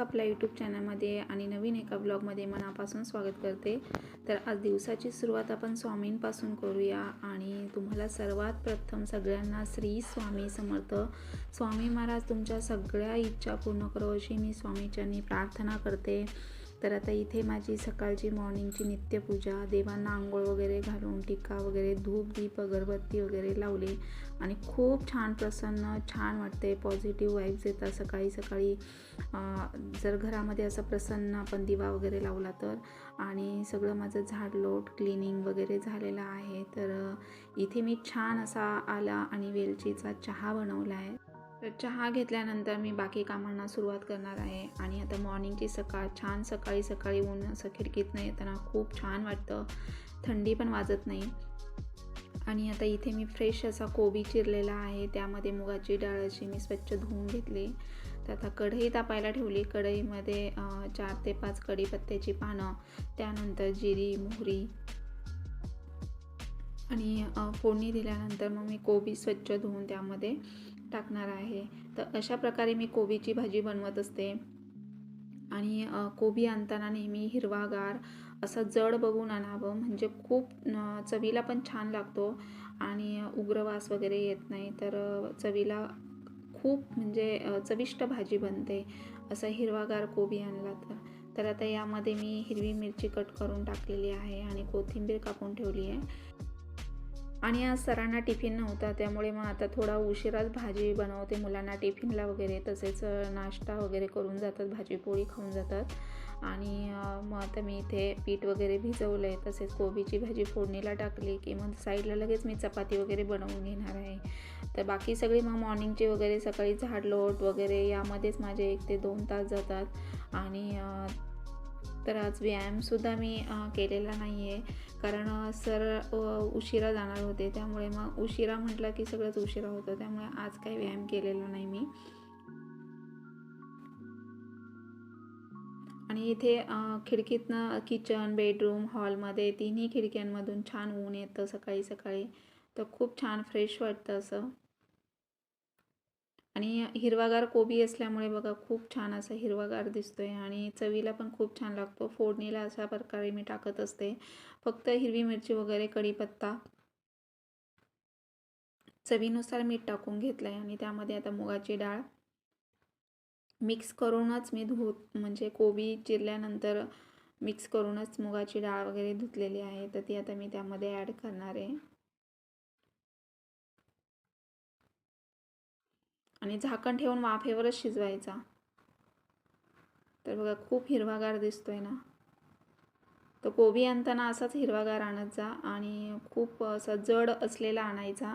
तुमचं आपल्या यूट्यूब चॅनलमध्ये आणि नवीन एका ब्लॉगमध्ये मनापासून स्वागत करते. तर आज दिवसाची सुरुवात आपण स्वामींपासून करूया आणि तुम्हाला सर्वात प्रथम सगळ्यांना श्री स्वामी समर्थ. स्वामी महाराज तुमच्या सगळ्या इच्छा पूर्ण करो अशी मी स्वामीच्यांनी प्रार्थना करते. तर आता इथे माझी सकाळची मॉर्निंगची नित्यपूजा देवांना आंघोळ वगैरे घालून टिका वगैरे धूप दीप अगरबत्ती वगैरे लावली आणि खूप छान प्रसन्न छान वाटते. पॉझिटिव्ह वाईब्स येतात सकाळी सकाळी. जर घरामध्ये असं प्रसन्न आपण दिवा वगैरे लावला तर आणि सगळं माझं झाडलोट क्लिनिंग वगैरे झालेलं आहे तर इथे मी छान असा आला आणि वेलचीचा चहा बनवला आहे. तर चहा घेतल्यानंतर मी बाकी कामांना सुरुवात करणार आहे आणि आता मॉर्निंगची सकाळ छान सकाळी सकाळी ऊन असं खिडकीतनं येताना खूप छान वाटतं. थंडी पण वाजत नाही. आणि आता इथे मी फ्रेश असा कोबी चिरलेला आहे त्यामध्ये मुगाची डाळ अशी मी स्वच्छ धुवून घेतली. तर आता कढई तापायला ठेवली. कढईमध्ये चार ते पाच कढीपत्त्याची पानं त्यानंतर जिरी मोहरी आणि फोडणी दिल्यानंतर मग मी कोबी स्वच्छ धुवून त्यामध्ये टाकणार आहे. तर अशा प्रकारे मी कोबीची भाजी बनवत असते. आणि कोबी आणताना नेहमी हिरवागार असा जड बघून आणावं. म्हणजे खूप चवीला पण छान लागतो आणि उग्रवास वगैरे येत नाही. तर चवीला खूप म्हणजे चविष्ट भाजी बनते. असं हिरवागार कोबी आणला तर. तर आता यामध्ये मी हिरवी मिरची कट करून टाकलेली आहे आणि कोथिंबीर कापून ठेवली आहे. आणि आज सरांना टिफिन नव्हता त्यामुळे मग आता थोडा उशिराच भाजी बनवते मुलांना टिफिनला वगैरे. तसेच नाश्ता वगैरे करून जातात भाजी पोळी खाऊन जातात. आणि मग आता मी इथे पीठ वगैरे भिजवलं आहे तसेच कोबीची भाजी फोडणीला टाकली की मग साईडला लगेच मी चपाती वगैरे बनवून घेणार आहे. तर बाकी सगळी मग मॉर्निंगची वगैरे सकाळी झाडलोट वगैरे यामध्येच माझे एक ते दोन तास जातात. आणि तर आज व्यायामसुद्धा मी केलेला नाही आहे कारण सर उशिरा जाणार होते. त्यामुळे मग उशिरा म्हटलं की सगळंच उशिरा होतं. त्यामुळे आज काही व्यायाम केलेला नाही मी. आणि इथे खिडकीतनं किचन बेडरूम हॉलमध्ये तिन्ही खिडक्यांमधून छान ऊन येतं सकाळी सकाळी. तर खूप छान फ्रेश वाटतं असं. आणि हिरवागार कोबी असल्यामुळे बघा खूप छान असा हिरवागार आहे आणि चवीला पण खूप छान लागतो. फोडणीला अशा प्रकारे मी टाकत असते. फक्त हिरवी मिरची वगैरे कढीपत्ता चवीनुसार मीठ टाकून घेतलं आहे आणि त्यामध्ये आता मुगाची डाळ मिक्स करूनच मी धुत म्हणजे कोबी चिरल्यानंतर मिक्स करूनच मुगाची डाळ वगैरे धुतलेली आहे तर ती आता मी त्यामध्ये ॲड करणार आहे. आणि झाकण ठेवून वाफेवरच शिजवायचा. तर बघा खूप हिरवागार दिसतोय ना. तर कोबी आणताना असाच हिरवागार आणत जा आणि खूप असा जड असलेला आणायचा.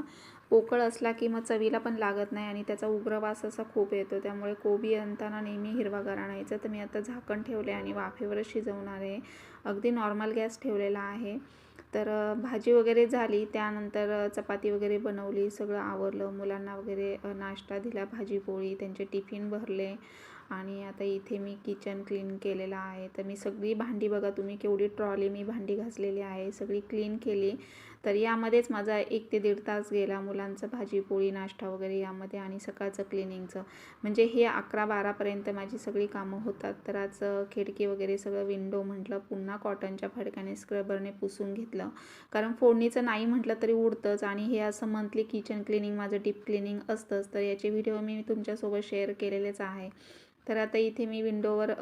पोकळ असला की मग चवीला पण लागत नाही आणि त्याचा उग्रवास असा खूप येतो. त्यामुळे कोबी आणताना नेहमी हिरवागार आणायचं. तर मी आता झाकण ठेवले आणि वाफेवरच शिजवणार आहे. अगदी नॉर्मल गॅस ठेवलेला आहे. तर भाजी वगैरे झाली. त्यानंतर चपाती वगैरे बनवली. सगळं आवरलं. मुलांना वगैरे नाश्ता दिला. भाजी पोळी त्यांचे टिफिन भरले. आणि आता इथे मी किचन क्लीन केलेलं आहे. तर मी सगळी भांडी बघा तुम्ही केवढी ट्रॉली मी भांडी घासलेली आहे सगळी क्लीन केली. तर यामध्येच माझा एक ते दीड तास गेला मुलांचं भाजी पोळी नाश्ता वगैरे यामध्ये आणि सकाळचं क्लिनिंगचं म्हणजे हे अकरा बारापर्यंत माझी सगळी कामं होतात. तर आज खिडकी वगैरे सगळं विंडो म्हटलं पुन्हा कॉटनच्या फडक्याने स्क्रबरने पुसून घेतलं. कारण फोडणीचं नाही म्हटलं तरी उडतंच आणि हे असं मंथली किचन क्लिनिंग माझं डीप क्लिनिंग असतंच. तर याचे व्हिडिओ मी तुमच्यासोबत शेअर केलेलेच आहे. तर आता इथे मी विंडोवर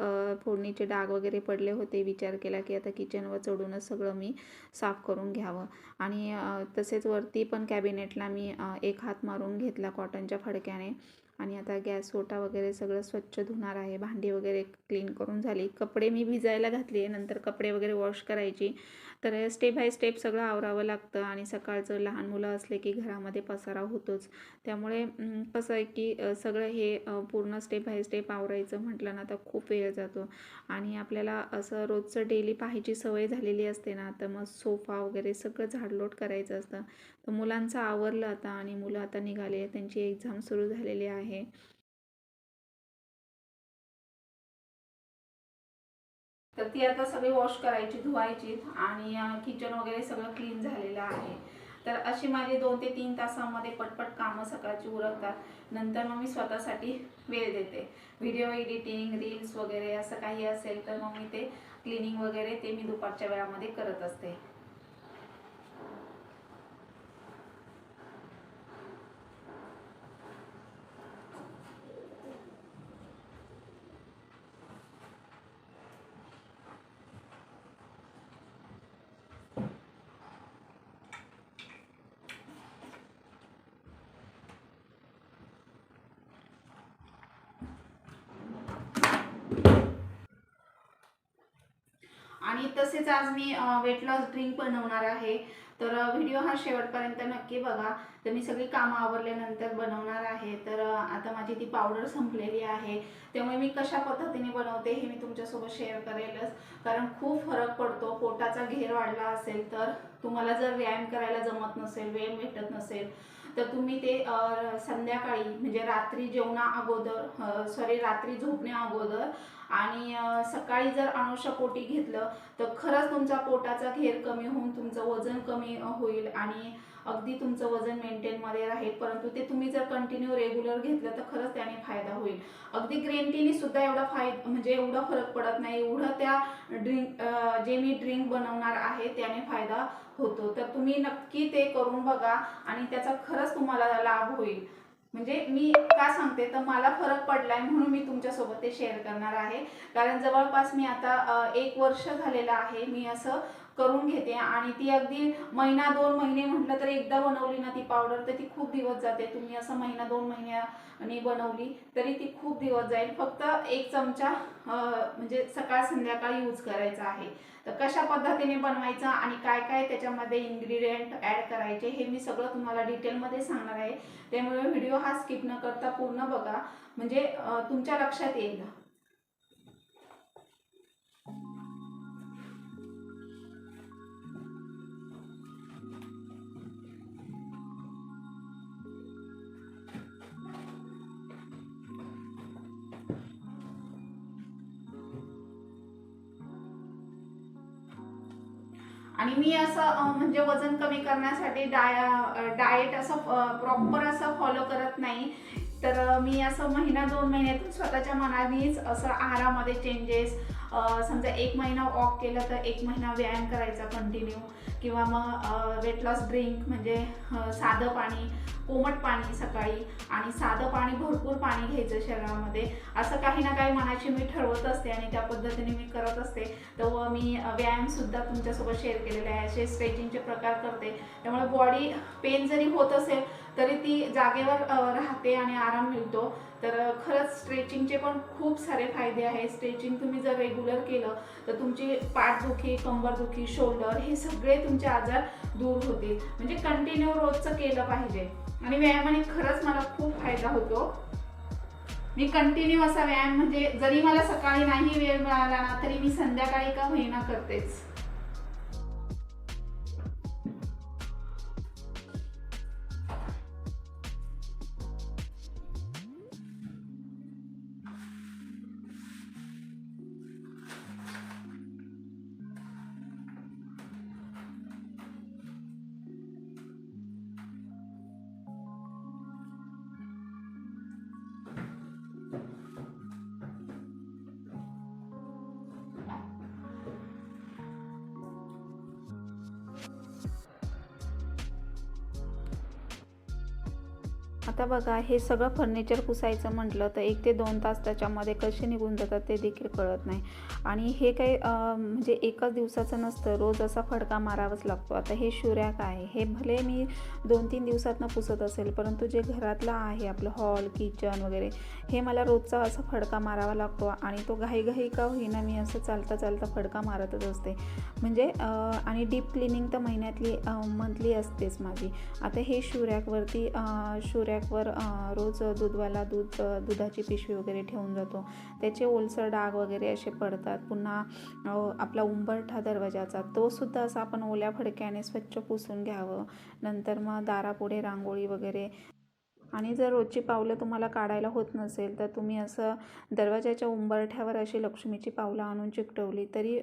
फोडणीचे डाग वगैरे पडले होते. विचार केला की आता किचनवर चढूनच सगळं मी साफ करून घ्यावं. आणि तसेच वरती पण कॅबिनेटला मी एक हात मारून घेतला कॉटनच्या फडक्याने. आणि आता गॅस ओटा वगैरे सगळं स्वच्छ धुणार आहे. भांडी वगैरे क्लीन करून झाली. कपडे मी भिजायला घातले नंतर कपडे वगैरे वॉश करायची. तर स्टेप बाय स्टेप सगळं आवरावं लागतं आणि सकाळचं लहान मुलं असले की घरामध्ये पसारा होतोच. त्यामुळे कसं आहे की सगळं हे पूर्ण स्टेप बाय स्टेप आवरायचं म्हटलं ना तर खूप वेळ जातो. आणि आपल्याला असं रोजचं डेली पाहायची सवय झालेली असते ना तर मग सोफा वगैरे सगळं झाडलोट करायचं असतं. तर मुलांचं आवरलं आता आणि मुलं आता निघाले. त्यांची एक्झाम सुरू झालेली आहे. तर ती आता सगळी वॉश करायची धुवायची आणि किचन वगैरे सगळं क्लीन झालेलं आहे. तर अशी माझी दोन ते तीन तासामध्ये पटपट कामं सकाळची उरकतात. नंतर मग मी स्वतःसाठी वेळ देते. व्हिडिओ एडिटिंग रील्स वगैरे असं काही असेल तर मग मी ते क्लिनिंग वगैरे ते मी दुपारच्या वेळामध्ये करत असते. आणि तसेच आज मी वेट लॉस ड्रिंक बनवणार आहे. तर व्हिडिओ हा शेवटपर्यंत नक्की बघा. तर मी सगळी कामं आवरल्यानंतर बनवणार आहे. तर आता माझी ती पावडर संपलेली आहे. त्यामुळे मी कशा पद्धतीने बनवते हे मी तुमच्यासोबत शेअर करेलच. कारण खूप फरक पडतो. पोटाचा घेर वाढला असेल तर तुम्हाला जर व्यायाम करायला जमत नसेल वेळ भेटत नसेल तर तुम्ही ते संध्याकाळी म्हणजे रात्री जेवणा अगोदर सॉरी रात्री झोपण्या अगोदर आणि सकाळी जर अनुषपोटी घेतलं तर खरंच तुमचा पोटाचा घेर कमी होऊन तुमचं वजन कमी होईल आणि अगदी तुमचं वजन मेंटेनमध्ये राहील परंतु ते तुम्ही जर कंटिन्यू रेग्युलर घेतलं तर खरंच त्याने फायदा होईल. अगदी ग्रीन टीने सुद्धा एवढा फाय म्हणजे एवढा फरक पडत नाही. एवढं त्या ड्रिंक जे मी ड्रिंक बनवणार आहे त्याने फायदा होतो. तर तुम्ही नक्की ते करून बघा आणि त्याचा खरंच तुम्हाला लाभ होईल. म्हणजे मी का सांगते तर मला फरक पडलाय म्हणून मी तुमच्यासोबत ते शेअर करणार आहे. कारण जवळपास मी आता एक वर्ष झालेलं आहे मी असं करून घेते आणि ती अगदी महिना दोन महिने म्हटलं तर एकदा बनवली ना ती पावडर तर ती खूप दिवस जाते. तुम्ही असं महिना दोन महिन्याने बनवली तरी ती खूप दिवस जाईल. फक्त एक चमचा म्हणजे सकाळ संध्याकाळी यूज करायचा आहे. तर कशा पद्धतीने बनवायचं आणि काय काय त्याच्यामध्ये इन्ग्रेडियंट ॲड करायचे हे मी सगळं तुम्हाला डिटेलमध्ये सांगणार आहे. त्यामुळे व्हिडिओ हा स्किप न करता पूर्ण बघा. म्हणजे तुमच्या लक्षात येईल. आणि मी असं म्हणजे वजन कमी करण्यासाठी डाय डाएट असं प्रॉपर असं फॉलो करत नाही. तर मी असं महिना दोन महिन्यातून स्वतःच्या मनानेच असं आहारामध्ये चेंजेस समजा एक महिना वॉक केलं तर एक महिना व्यायाम करायचा कंटिन्यू किंवा मग वेट लॉस ड्रिंक म्हणजे साधं पाणी कोमट पाणी सकाळी आणि साधं पाणी भरपूर पाणी घ्यायचं शरीरामध्ये. असं काही ना काही मनाची मी ठरवत असते आणि त्या पद्धतीने मी करत असते. तर व मी व्यायामसुद्धा तुमच्यासोबत शेअर केलेले आहे. असे स्ट्रेचिंगचे प्रकार करते. त्यामुळे बॉडी पेन जरी होत असेल तरी ती जागेवर राहते आणि आराम मिळतो. तर खरंच स्ट्रेचिंगचे पण खूप सारे फायदे आहेत. स्ट्रेचिंग तुम्ही जर रेग्युलर केलं तर तुमची पाठदुखी कंबरदुखी शोल्डर हे सगळे तुमचे आजार दूर होतील. म्हणजे कंटिन्यू रोजचं केलं पाहिजे. आणि व्यायामाने खरंच मला खूप फायदा होतो. मी कंटिन्यू असा व्यायाम म्हणजे जरी मला सकाळी नाही वेळ मिळाला ना तरी मी संध्याकाळी का होईना करतेच. आता बघा हे सगळं फर्निचर पुसायचं म्हटलं तर एक ते दोन तास त्याच्यामध्ये कसे निघून जातात ते देखील कळत नाही. आणि हे काही म्हणजे एकाच दिवसाचं नसतं रोज असा फडका मारावाच लागतो. आता हे शुऱ्याक आहे हे भले मी दोन तीन दिवसातनं पुसत असेल परंतु जे घरातलं आहे आपलं हॉल किचन वगैरे हे मला रोजचा असा फडका मारावा लागतो आणि तो घाईघाई का होईना मी असं चालता चालता फडका मारतच असते. म्हणजे आणि डीप क्लिनिंग तर महिन्यातली मंथली असतेच माझी. आता हे शुऱ्याकवरती अं, शुऱ्याकवर रोज दूधवाला दूध दुधाची पिशवी वगैरे ठेवून जातो. त्याचे ओलसर डाग वगैरे असे पडतात. पुन्हा आपला उंबरठा दरवाजाचा तो सुद्धा असा आपण ओल्या फडक्याने स्वच्छ पुसून घ्यावं. नंतर मग दारापुढे रांगोळी वगैरे. आणि जर रोजची पावलं तुम्हाला काढायला होत नसेल तर तुम्ही असं दरवाजाच्या उंबरठ्यावर अशी लक्ष्मीची पावलं आणून चिकटवली तरी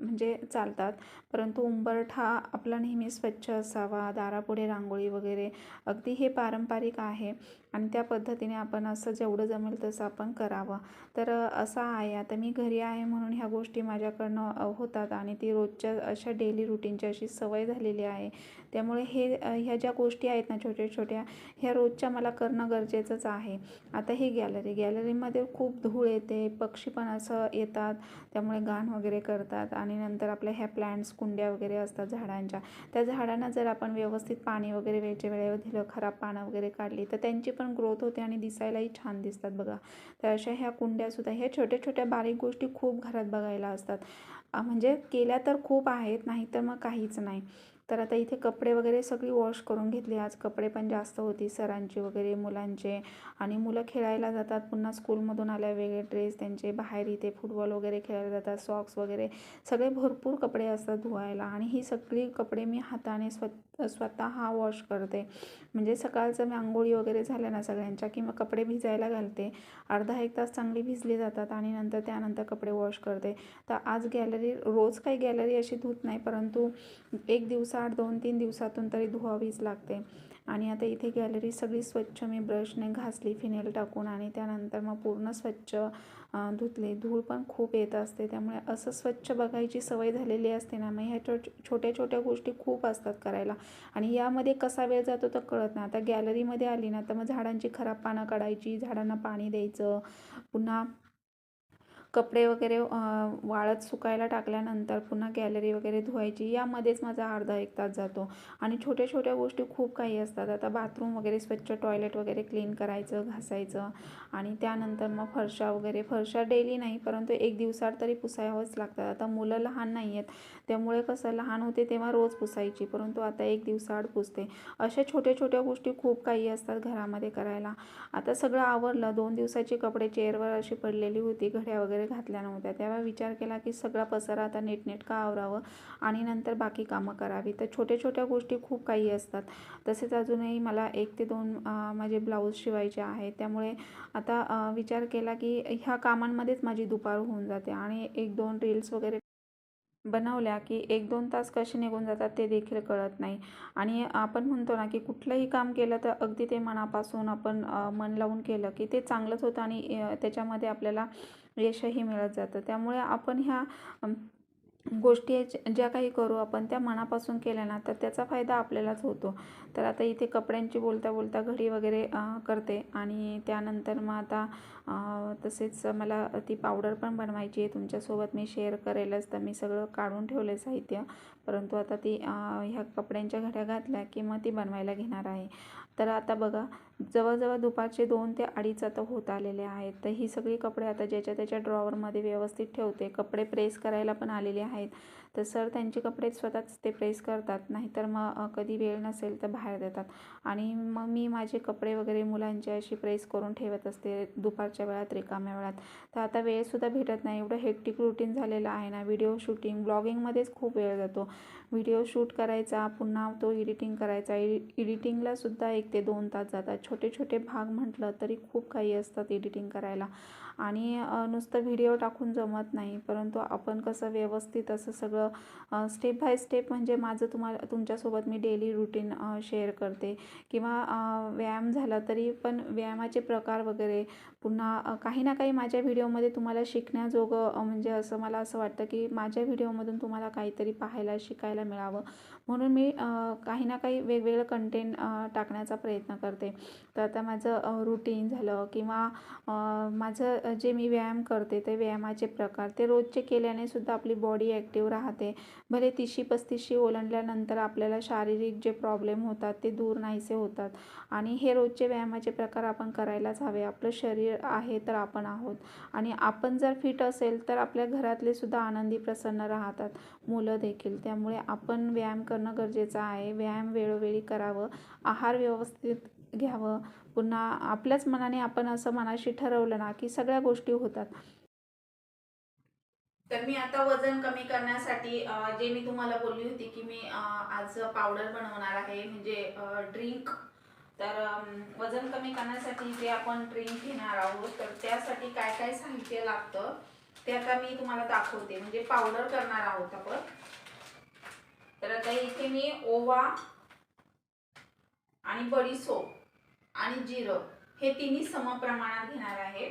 म्हणजे चालतात. परंतु उंबरठा हा आपला नेहमी स्वच्छ असावा दारापुढे रांगोळी वगैरे अगदी हे पारंपरिक आहे आणि त्या पद्धतीने आपण असं जेवढं जमेल तसं आपण करावं. तर असं आहे. आता मी घरी आहे म्हणून ह्या गोष्टी माझ्याकडनं होतात आणि ती रोजच्या अशा डेली रुटीनची अशी सवय झालेली आहे. त्यामुळे हे ह्या ज्या गोष्टी आहेत ना छोट्या छोट्या ह्या रोजच्या मला करणं गरजेचंच आहे. आता ही गॅलरी गॅलरीमध्ये खूप धूळ येते पक्षी पण असं येतात त्यामुळे घाण वगैरे करतात आणि नंतर आपल्या ह्या प्लॅन्ट्स कुंड्या वगैरे असतात झाडांच्या. त्या झाडांना जर आपण व्यवस्थित पाणी वगैरे वेळच्या वेळेवर दिलं खराब पानं वगैरे काढली तर त्यांची पण ग्रोथ होते आणि दिसायलाही छान दिसतात बघा. तर अशा ह्या कुंड्यासुद्धा ह्या छोट्या छोट्या बारीक गोष्टी खूप घरात बघायला असतात. म्हणजे केल्या तर खूप आहेत नाही तर मग काहीच नाही. तर आता इथे कपडे वगैरे सगळी वॉश करून घेतली. आज कपडे पण जास्त होती. सरांची वगैरे मुलांचे. आणि मुलं खेळायला जातात. पुन्हा स्कूलमधून आल्या वेगळे ड्रेस त्यांचे. बाहेर इथे फुटबॉल वगैरे खेळायला जातात. सॉक्स वगैरे. सगळे भरपूर कपडे असतात धुवायला. आणि ही सगळी कपडे मी हाताने स्व स्वतः वॉश करते. म्हणजे सकाळचं मी आंघोळी वगैरे झाल्या ना सगळ्यांच्या किंवा कपडे भिजायला घालते. अर्धा एक तास चांगली भिजली जातात आणि नंतर त्यानंतर कपडे वॉश करते. तर आज गॅलरी रोज काही गॅलरी अशी धुत नाही परंतु एक दिवसाआड दोन तीन दिवसातून तरी धुवावीच लागते. आणि आता इथे गॅलरी सगळी स्वच्छ मी ब्रशने घासली फिनेल टाकून आणि त्यानंतर मग पूर्ण स्वच्छ धुतले धुतली. धूळ पण खूप येत असते त्यामुळे असं स्वच्छ बघायची सवय झालेली असते ना मग ह्या छो छोट्या छोट्या गोष्टी खूप असतात करायला. आणि यामध्ये कसा वेळ जातो तर कळत नाही. आता गॅलरीमध्ये आली ना तर मग झाडांची खराब पानं काढायची झाडांना पाणी द्यायचं पुन्हा कपडे वगैरे वाळत सुकायला टाकल्यानंतर पुन्हा गॅलरी वगैरे धुवायची यामध्येच माझा अर्धा एक तास जातो. आणि छोट्या छोट्या गोष्टी खूप काही असतात. आता बाथरूम वगैरे स्वच्छ टॉयलेट वगैरे क्लीन करायचं घासायचं आणि त्यानंतर मग फरशा वगैरे. फरशा डेली नाही परंतु एक दिवसात तरी पुसावंच लागतात. आता मुलं लहान नाही आहेत त्यामुळे कसं लहान होते तेव्हा रोज पुसायची परंतु आता एक दिवसाआड पुसते. अशा छोट्या छोट्या गोष्टी खूप काही असतात घरामध्ये करायला. आता सगळं आवरलं दोन दिवसाची कपडे चेअरवर अशी पडलेली होती घड्या वगैरे घातल्या नव्हत्या. तेव्हा विचार केला की सगळा पसारा आता नीटनेटका आवरावं आणि नंतर बाकी कामं करावी. तर छोट्या छोट्या गोष्टी खूप काही असतात. तसेच अजूनही मला एक ते दोन माझे ब्लाऊज शिवायचे आहेत. त्यामुळे आता विचार केला की ह्या कामांमध्येच माझी दुपार होऊन जाते आणि एक दोन रील्स वगैरे बनवल्या की एक दोन तास कसे निघून जातात ते देखील कळत नाही. आणि आपण म्हणतो ना की कुठलंही काम केलं तर अगदी ते मनापासून आपण मन लावून केलं की ते चांगलंच होतं आणि त्याच्यामध्ये आपल्याला यशही मिळत जातं. त्यामुळे आपण ह्या गोष्टी ज्या- ज्या काही करू आपण त्या मनापासून केल्या ना तर त्याचा फायदा आपल्यालाच होतो. तर आता इथे कपड्यांची बोलता बोलता घडी वगैरे करते. आणि त्यानंतर मग आता तसेच मला ती पावडर पण बनवायची आहे. तुमच्यासोबत मी शेअर करेलच. तर मी सगळं काढून ठेवलं आहे साहित्य. परंतु आता ती ह्या कपड्यांच्या घड्या घातल्या की मग ती बनवायला घेणार आहे. तर आता बघा जवळजवळ दुपारचे दोन ते अडीच आता होत आलेले आहेत. तर ही सगळी कपडे आता ज्याच्या त्याच्या ड्रॉवरमध्ये व्यवस्थित ठेवते. कपडे प्रेस करायला पण आलेले आहेत. तर सर त्यांचे कपडे स्वतःच ते प्रेस करतात. नाहीतर मग कधी वेळ नसेल तर बाहेर देतात. आणि मग मी माझे कपडे वगैरे मुलांचे अशी प्रेस करून ठेवत असते दुपारच्या वेळात रिकाम्या वेळात. तर आता वेळसुद्धा भेटत नाही. एवढं हेक्टिक रुटीन झालेलं आहे ना. व्हिडिओ शूटिंग ब्लॉगिंगमध्येच खूप वेळ जातो. व्हिडिओ शूट करायचा पुन्हा तो एडिटिंग करायचा. एडि एडिटिंगला सुद्धा एक ते दोन तास जातात. छोटे छोटे भाग म्हटलं तरी खूप काही असतात एडिटिंग करायला. आणि नुसतं व्हिडिओ टाकून जमत नाही. परंतु आपण कसं व्यवस्थित असं सगळं स्टेप बाय स्टेप म्हणजे माझं तुम्हाला तुमच्यासोबत मी डेली रुटीन शेअर करते. किंवा व्यायाम झाला तरी पण व्यायामाचे प्रकार वगैरे पुन्हा काही ना काही माझ्या व्हिडिओमध्ये तुम्हाला शिकण्याजोगं म्हणजे असं मला असं वाटतं की माझ्या व्हिडिओमधून तुम्हाला काहीतरी पाहायला शिकायला मिळावं. म्हणून मी काही ना काही वेगवेगळं कंटेंट टाकण्याचा प्रयत्न करते. तर आता माझं रुटीन झालं किंवा माझं जे मी व्यायाम करते ते व्यायामाचे प्रकार ते रोजचे केल्याने सुद्धा आपली बॉडी ॲक्टिव्ह राहते. भले तिशी पस्तीसशी ओलांडल्यानंतर आपल्याला शारीरिक जे प्रॉब्लेम होतात ते दूर नाहीसे होतात. आणि हे रोजचे व्यायामाचे प्रकार आपण करायलाच हवे. आपलं शरीर आहे तर आपण आहोत. आणि आपण जर फिट असेल तर आपल्या घरातले सुद्धा आनंदी प्रसन्न राहतात. मुलं देखील. त्यामुळे आपण व्यायाम करणं गरजेचं आहे. व्यायाम वेळोवेळी करावं. आहार व्यवस्थित घ्यावं. पुन्हा आपल्याच मनाने आपण असं मनाशी ठरवलं ना की सगळ्या गोष्टी होतात. तर मी आता वजन कमी करण्यासाठी जे मी तुम्हाला बोलली होती की मी आज पावडर बनवणार आहे म्हणजे ड्रिंक. तर वजन कमी करण्यासाठी जे आपण ड्रिंक घेणार आहोत तर त्यासाठी काय काय साहित्य लागतं ते आता मी तुम्हाला दाखवते. म्हणजे पावडर करणार आहोत आपण. तर आता इथे मी ओवा आणि बडीसोप आणि जिरं. हे तिन्ही समप्रमाणात घेणार आहे.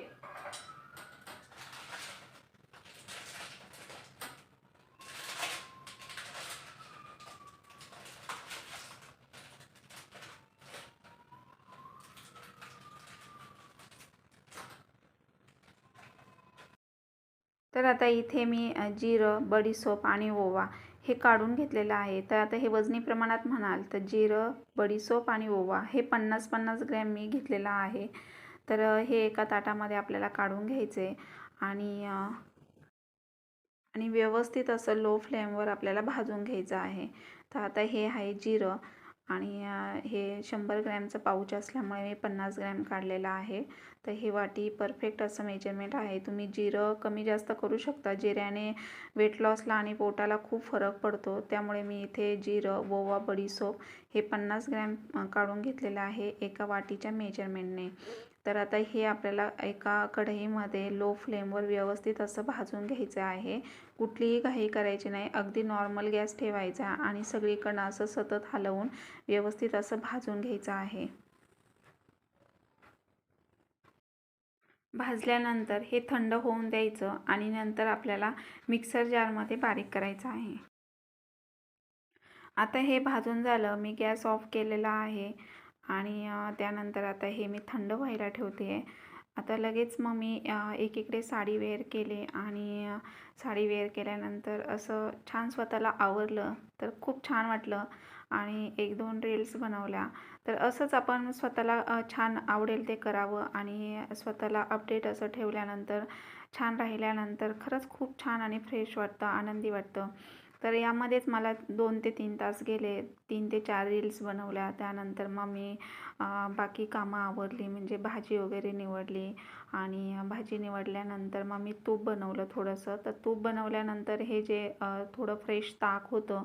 तर आता इथे मी जिरं बडीसोप आणि ओवा हे काढून घेतलेलं आहे. तर आता हे वजनी प्रमाणात म्हणाल तर जिरं बडीसोप आणि ओवा हे पन्नास पन्नास ग्रॅम मी घेतलेलं आहे. तर हे एका ताटामध्ये आपल्याला काढून घ्यायचे आणि आणि व्यवस्थित असं लो फ्लेमवर आपल्याला भाजून घ्यायचं आहे. तर आता हे आहे जिरं. आणि हे शंभर ग्रॅमचं पाऊच असल्यामुळे मी पन्नास ग्रॅम काढलेलं आहे. तर हे वाटी परफेक्ट असं मेजरमेंट आहे. तुम्ही जिरं कमी जास्त करू शकता. जिऱ्याने वेट लॉसला आणि पोटाला खूप फरक पडतो. त्यामुळे मी इथे जिरं ओवा बडीसोप हे पन्नास ग्रॅम काढून घेतलेलं आहे एका वाटीच्या मेजरमेंटने. तर आता हे आपल्याला एका कढईमध्ये लो फ्लेमवर व्यवस्थित असं भाजून घ्यायचं आहे. कुठलीही घाई करायची नाही. अगदी नॉर्मल गॅस ठेवायचा आणि सगळीकडनं असं सतत हलवून व्यवस्थित असं भाजून घ्यायचं आहे. भाजल्यानंतर हे थंड होऊन द्यायचं आणि नंतर आपल्याला मिक्सर जारमध्ये बारीक करायचं आहे. आता हे भाजून झालं. मी गॅस ऑफ केलेला आहे. आणि त्यानंतर आता हे मी थंड व्हायला ठेवते. आहे आता लगेच मग मी एकीकडे साडी वेअर केले आणि साडी वेअर केल्यानंतर असं छान स्वतःला आवरलं तर खूप छान वाटलं आणि एक दोन रील्स बनवल्या. तर असंच आपण स्वतःला छान आवडेल ते करावं आणि स्वतःला अपडेट असं ठेवल्यानंतर छान राहिल्यानंतर खरंच खूप छान आणि फ्रेश वाटतं आनंदी वाटतं. तर यामध्येच मला दोन ते तीन तास गेले. तीन ते चार रील्स बनवल्या. त्यानंतर मग मी बाकी कामं आवरली. म्हणजे भाजी वगैरे निवडली. आणि भाजी निवडल्यानंतर मग मी तूप बनवलं थोडंसं. तर तूप बनवल्यानंतर हे जे थोडं फ्रेश ताक होतं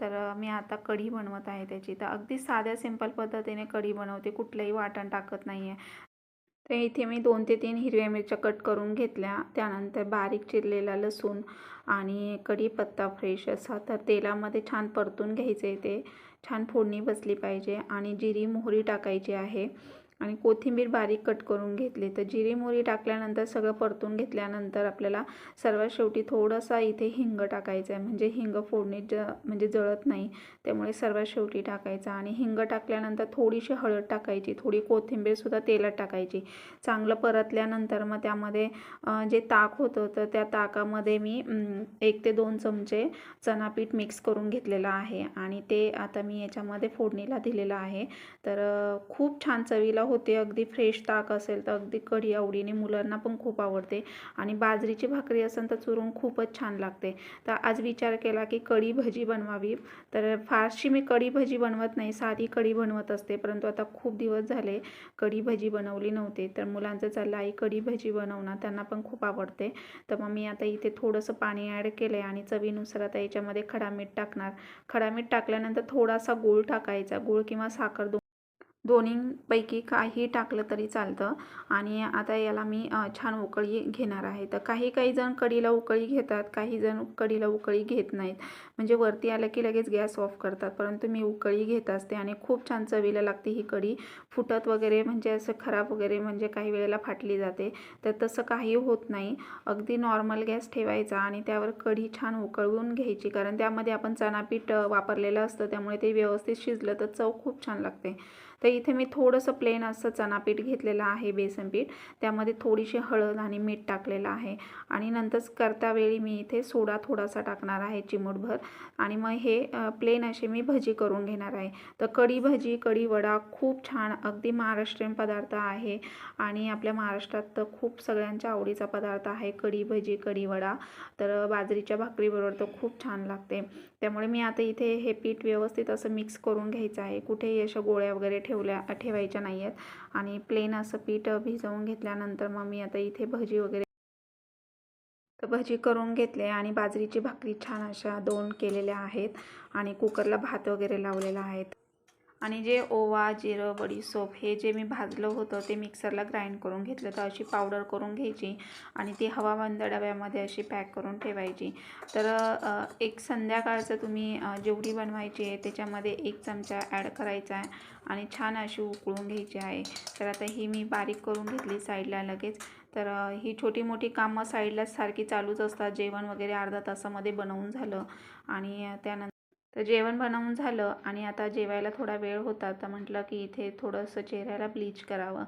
तर मी आता कढी बनवत आहे त्याची. तर अगदी साध्या सिंपल पद्धतीने कढी बनवते. कुठलंही वाटण टाकत नाही आहे तर इथे मी दोन ते तीन हिरव्या मिरच्या कट करून घेतल्या. त्यानंतर बारीक चिरलेला लसूण आणि कढीपत्ता फ्रेश असा. तर तेलामध्ये छान परतून घ्यायचे ते. छान फोडणी बसली पाहिजे आणि जिरी मोहरी टाकायची आहे. आणि कोथिंबीर बारीक कट करून घेतली. तर जिरी मोरी टाकल्यानंतर सगळं परतून घेतल्यानंतर आपल्याला सर्वात शेवटी थोडासा इथे हिंग टाकायचं आहे. म्हणजे हिंग फोडणीत ज म्हणजे जळत नाही त्यामुळे सर्वात शेवटी टाकायचा. आणि हिंग टाकल्यानंतर थोडीशी हळद टाकायची थोडी कोथिंबीरसुद्धा तेलात टाकायची. चांगलं परतल्यानंतर मग त्यामध्ये जे ताक होतं तर त्या ताकामध्ये मी एक ते दोन चमचे चणापीठ मिक्स करून घेतलेलं आहे. आणि ते आता मी याच्यामध्ये फोडणीला दिलेलं आहे. तर खूप छान चवीला होते अगदी फ्रेश ताक असेल तर अगदी कढी आवडीने मुलांना पण खूप आवडते. आणि बाजरीची भाकरी असेल तर चुरून खूपच छान लागते. तर आज विचार केला की कढी भजी बनवावी. तर फारशी मी कढी भजी बनवत नाही साधी कढी बनवत असते. परंतु आता खूप दिवस झाले कढी भजी बनवली नव्हती. तर मुलांचं चाललं आई कढी भजी बनव त्यांना पण खूप आवडते. तर मग मी आता इथे थोडंसं पाणी ॲड केलं आहे आणि चवीनुसार आता याच्यामध्ये खडा मीठ टाकणार. खडा मीठ टाकल्यानंतर थोडासा गूळ टाकायचा. गूळ किंवा साखर दोन्हीपैकी काही टाकलं तरी चालतं. आणि आता याला मी छान उकळी घेणार आहे. तर काही काही जण कढीला उकळी घेतात काही जण कढीला उकळी घेत नाहीत. म्हणजे वरती आलं की लगेच गॅस ऑफ करतात. परंतु मी उकळी घेत असते आणि खूप छान चवीला लागते ही कढी. फुटत वगैरे म्हणजे असं खराब वगैरे म्हणजे काही वेळेला फाटली जाते. तर तसं काही होत नाही. अगदी नॉर्मल गॅस ठेवायचा आणि त्यावर कढी छान उकळवून घ्यायची. कारण त्यामध्ये आपण चणापीठ वापरलेलं असतं. त्यामुळे ते व्यवस्थित शिजलं तर चव खूप छान लागते. तर इथे मी थोडंसं प्लेन असं चनापीठ घेतलेलं आहे बेसन पीठ. त्यामध्ये थोडीशी हळद आणि मीठ टाकलेलं आहे. आणि नंतर करता वेळी मी इथे सोडा थोडासा टाकणार आहे चिमूटभर. आणि मग हे प्लेन असे मी भजी करून घेणार आहे. तर कढी भजी कढी वडा खूप छान अगदी महाराष्ट्रीयन पदार्थ आहे. आणि आपल्या महाराष्ट्रात तर खूप सगळ्यांच्या आवडीचा पदार्थ आहे कढी भजी कढी वडा. तर बाजरीच्या भाकरीबरोबर तर खूप छान लागते. त्यामुळे मी आता इथे हे पीठ व्यवस्थित असं मिक्स करून घ्यायचं आहे. कुठेही अशा गोळ्या वगैरे ठेव ठेवल्या ठेवायच्या नाही आहेत आणि प्लेन असं पीठ भिजवून घेतल्यानंतर मग मी आता इथे भजी वगैरे तर भजी करून घेतले आणि बाजरीची भाकरी छान अशा दोन केलेल्या आहेत. आणि कुकरला भात वगैरे लावलेला आहे. आणि जे ओवा जिरं बडीसोप हे जे मी भाजलं होतं ते मिक्सरला ग्राइंड करून घेतलं तर अशी पावडर करून घ्यायची आणि ती हवाबंद डब्यामध्ये अशी पॅक करून ठेवायची. तर एक संध्याकाळचं तुम्ही जेवढी बनवायची आहे त्याच्यामध्ये एक चमचा ॲड करायचा आहे आणि छान अशी उकळून घ्यायची आहे. तर आता ही मी बारीक करून घेतली साईडला लगेच. तर ही छोटी मोठी कामं साईडला सारखी चालूच असतात. जेवण वगैरे अर्धा तासामध्ये बनवून झालं आणि त्यानंतर तर जेवण बनवून झालं आणि आता जेवायला थोडा वेळ होता तर म्हटलं की इथे थोडंसं चेहऱ्याला ब्लीच करावं.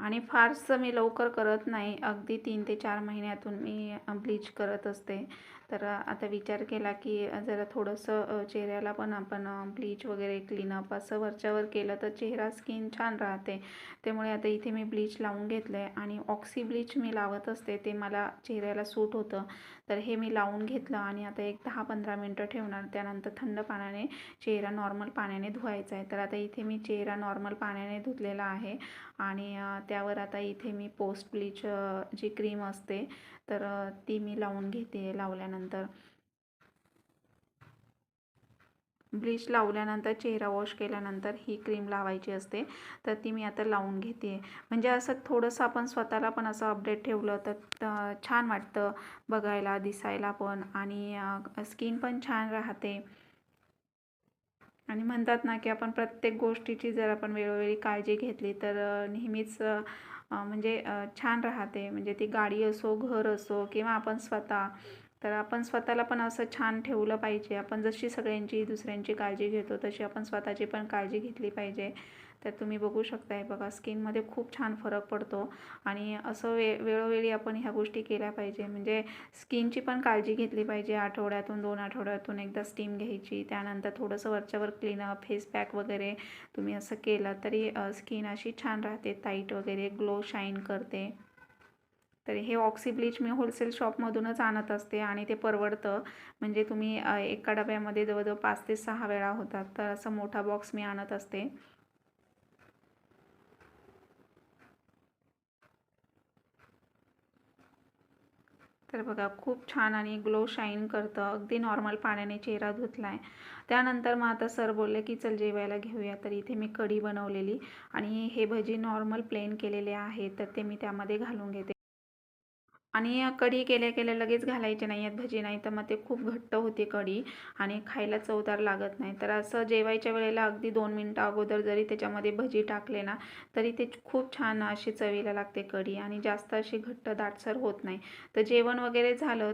आणि फारसं मी लवकर करत नाही. अगदी तीन ते चार महिन्यातून मी ब्लीच करत असते. तर आता विचार केला की जरा थोडंसं चेहऱ्याला पण आपण ब्लीच वगैरे क्लीनअप असं वरच्यावर केलं तर चेहरा स्किन छान राहते. त्यामुळे आता इथे मी ब्लीच लावून घेतलं आहे आणि ऑक्सी ब्लीच मी लावत असते ते मला चेहऱ्याला सूट होतं. तर हे मी लावून घेतलं आणि आता एक दहा पंधरा मिनटं ठेवणार. त्यानंतर थंड पाण्याने चेहरा नॉर्मल पाण्याने धुवायचा आहे. तर आता इथे मी चेहरा नॉर्मल पाण्याने धुतलेला आहे आणि त्यावर आता इथे मी पोस्ट ब्लीच जी क्रीम असते तर ती मी लावून घेते लावल्यानंतर. ब्लीच लावल्यानंतर चेहरा वॉश केल्यानंतर ही क्रीम लावायची असते. तर ती मी आता लावून घेते. म्हणजे असं थोडंसं आपण स्वतःला पण असं अपडेट ठेवलं तर छान वाटतं बघायला दिसायला पण. आणि स्किन पण छान राहते. आणि म्हणतात ना की आपण प्रत्येक गोष्टीची जर आपण वेळोवेळी काळजी घेतली तर नेहमीच म्हणजे छान राहते. म्हणजे ती गाडी असो घर असो किंवा आपण स्वतः तर आपण स्वतःला पण असं छान ठेवलं पाहिजे. आपण जशी सगळ्यांची दुसऱ्यांची काळजी घेतो तशी आपण स्वतःची पण काळजी घेतली पाहिजे. तर तुम्ही बघू शकताय बघा स्किनमध्ये खूप छान फरक पडतो आणि असं वे वेळोवेळी आपण ह्या गोष्टी केल्या पाहिजे. म्हणजे स्किनची पण काळजी घेतली पाहिजे आठवड्यातून दोन आठवड्यातून एकदा स्टीम घ्यायची. त्यानंतर थोडंसं वरच्यावर क्लीनअप फेस पॅक वगैरे तुम्ही असं केलं तरी स्किन अशी छान राहते टाईट वगैरे ग्लो शाईन करते. तर हे ऑक्सी ब्लीच मी होलसेल शॉपमधूनच आणत असते आणि ते परवडतं. म्हणजे तुम्ही एका डब्यामध्ये जवळजवळ पाच ते सहा वेळा होतात. तर असं मोठा बॉक्स मी आणत असते. तर बघा खूप छान आणि ग्लो शाईन करतं. अगदी नॉर्मल पाण्याने चेहरा धुतला आहे त्यानंतर मग आता सर बोलले की चल जेवायला घेऊया. तर इथे मी कढी बनवलेली आणि हे भजी नॉर्मल प्लेन केलेले आहेत. तर ते मी त्यामध्ये घालून घेते. आणि कढी केल्या केल्या लगेच घालायचे नाही आहेत भजी नाही तर मग ते खूप घट्ट होते कढी आणि खायला चवदार लागत नाही. तर असं जेवायच्या वेळेला अगदी दोन मिनटं अगोदर जरी त्याच्यामध्ये भजी टाकले ना तरी ते खूप छान अशी चवीला लागते कढी आणि जास्त अशी घट्ट दाटसर होत नाही. तर जेवण वगैरे झालं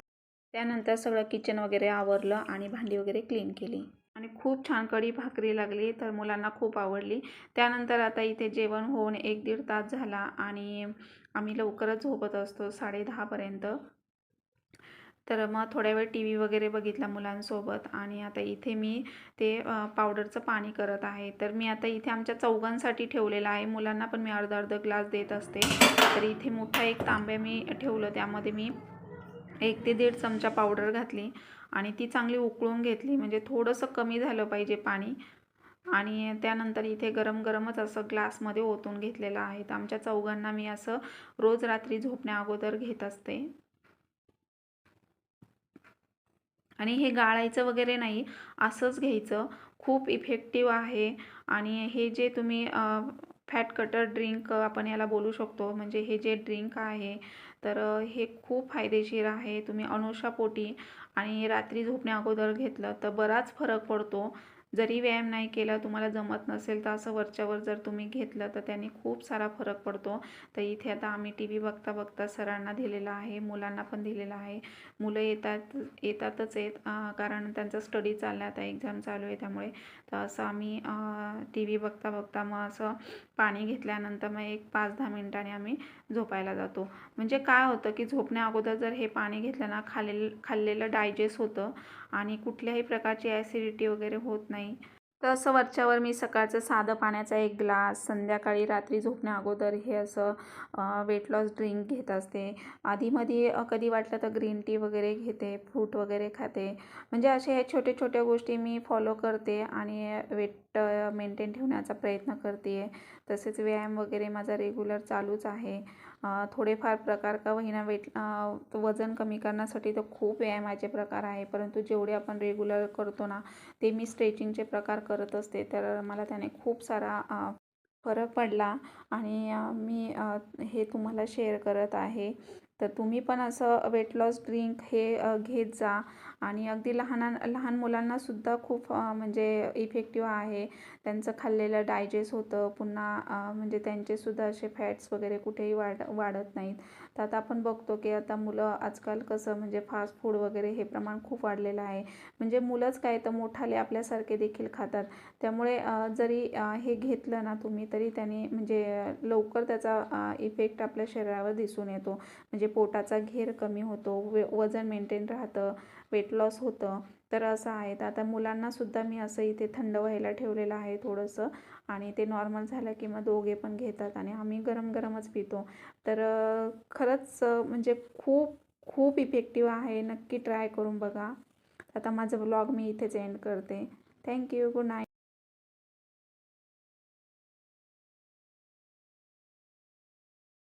त्यानंतर सगळं किचन वगैरे आवरलं आणि भांडी वगैरे क्लीन केली. आणि खूप छान कढी भाकरी लागली तर मुलांना खूप आवडली. त्यानंतर आता इथे जेवण होऊन एक दीड तास झाला आणि आम्ही लवकरच झोपत असतो साडे दहापर्यंत तर मग थोड्या वेळ टी व्ही वगैरे बघितला मुलांसोबत आणि आता इथे मी ते पावडरचं पाणी करत आहे. तर मी आता इथे आमच्या चौघांसाठी ठेवलेलं आहे. मुलांना पण मी अर्धा अर्धा ग्लास देत असते. तर इथे मोठा एक तांब्या मी ठेवलं त्यामध्ये मी एक ते दीड चमचा पावडर घातली. आणि ती चांगली उकळून घेतली. म्हणजे थोडंसं कमी झालं पाहिजे पाणी. आणि त्यानंतर इथे गरम गरमच असं ग्लासमध्ये ओतून घेतलेलं आहे. तर आमच्या चौघांना मी असं रोज रात्री झोपण्या अगोदर घेत असते. आणि हे गाळायचं वगैरे नाही असंच घ्यायचं. खूप इफेक्टिव्ह आहे. आणि हे जे तुम्ही फॅट कटर ड्रिंक आपण याला बोलू शकतो. म्हणजे हे जे ड्रिंक आहे तर हे खूप फायदेशीर आहे. तुम्ही अनुषापोटी आणि रात्री झोपण्या अगोदर घेतलं तर बराच फरक पडतो. जरी व्यायाम नाही केला तुम्हाला जमत नसेल तर असं वरच्यावर जर तुम्ही घेतलं तर त्याने खूप सारा फरक पडतो. तर इथे आता आम्ही टी व्ही बघता बघता सरांना दिलेला आहे मुलांना पण दिलेला आहे. मुलं येतात येतातच आहेत कारण त्यांचा स्टडी चालला आता एक्झाम चालू आहे त्यामुळे. तर असं आम्ही टी व्ही बघता बघता मग असं पाणी घेतल्यानंतर मग एक पाच दहा मिनिटांनी आम्ही झोपायला जातो. म्हणजे काय होतं की झोपण्या अगोदर जर हे पाणी घेतलं ना खाल्लेलं खाल्लेलं डायजेस्ट होतं. आणि कुठल्याही प्रकारची ॲसिडिटी वगैरे होत नाही. तर असं वरच्यावर मी सकाळचं साधं पाण्याचा एक ग्लास संध्याकाळी रात्री झोपण्या अगोदर हे असं वेट लॉस ड्रिंक घेत असते. आधीमध्ये कधी वाटलं तर ग्रीन टी वगैरे घेते फ्रूट वगैरे खाते. म्हणजे अशा ह्या छोट्या छोट्या गोष्टी मी फॉलो करते आणि वेट मेंटेन ठेवण्याचा प्रयत्न करते. आहे तसेच व्यायाम वगैरे माझा रेग्युलर चालूच आहे. थोडेफार प्रकार का होईना वेट वजन कमी करण्यासाठी तर खूप व्यायामाचे प्रकार आहे. परंतु जेवढे आपण रेग्युलर करतो ना ते मी स्ट्रेचिंगचे प्रकार करत असते. तर मला त्याने खूप सारा फरक पडला आणि मी हे तुम्हाला शेअर करत आहे. तर तुम्ही पण असं वेट लॉस ड्रिंक हे घेत जा. आणि अगदी लहाना लहान मुलांनासुद्धा खूप म्हणजे इफेक्टिव्ह आहे. त्यांचं खाल्लेलं डायजेस्ट होतं. पुन्हा म्हणजे त्यांचेसुद्धा असे फॅट्स वगैरे कुठेही वाढ वाढत नाहीत. तर आता आपण बघतो की आता मुलं आजकाल कसं म्हणजे फास्ट फूड वगैरे हे प्रमाण खूप वाढलेलं आहे. म्हणजे मुलंच काय तर मोठाले आपल्यासारखे देखील खातात. त्यामुळे जरी हे घेतलं ना तुम्ही तरी त्याने म्हणजे लवकर त्याचा इफेक्ट आपल्या शरीरावर दिसून येतो. म्हणजे पोटाचा घेर कमी होतो. वजन मेंटेन राहतं. वेट लॉस होतं. तर असं आहे. तर आता मुलांनासुद्धा मी असं इथे थंड व्हायला ठेवलेलं आहे थोडंसं. आणि ते नॉर्मल झालं की मग दोघे पण घेतात आणि आम्ही गरम गरमच पितो. तर खरंच म्हणजे खूप खूप इफेक्टिव्ह आहे. नक्की ट्राय करून बघा. आता माझं ब्लॉग मी इथेच एंड करते. Thank you good night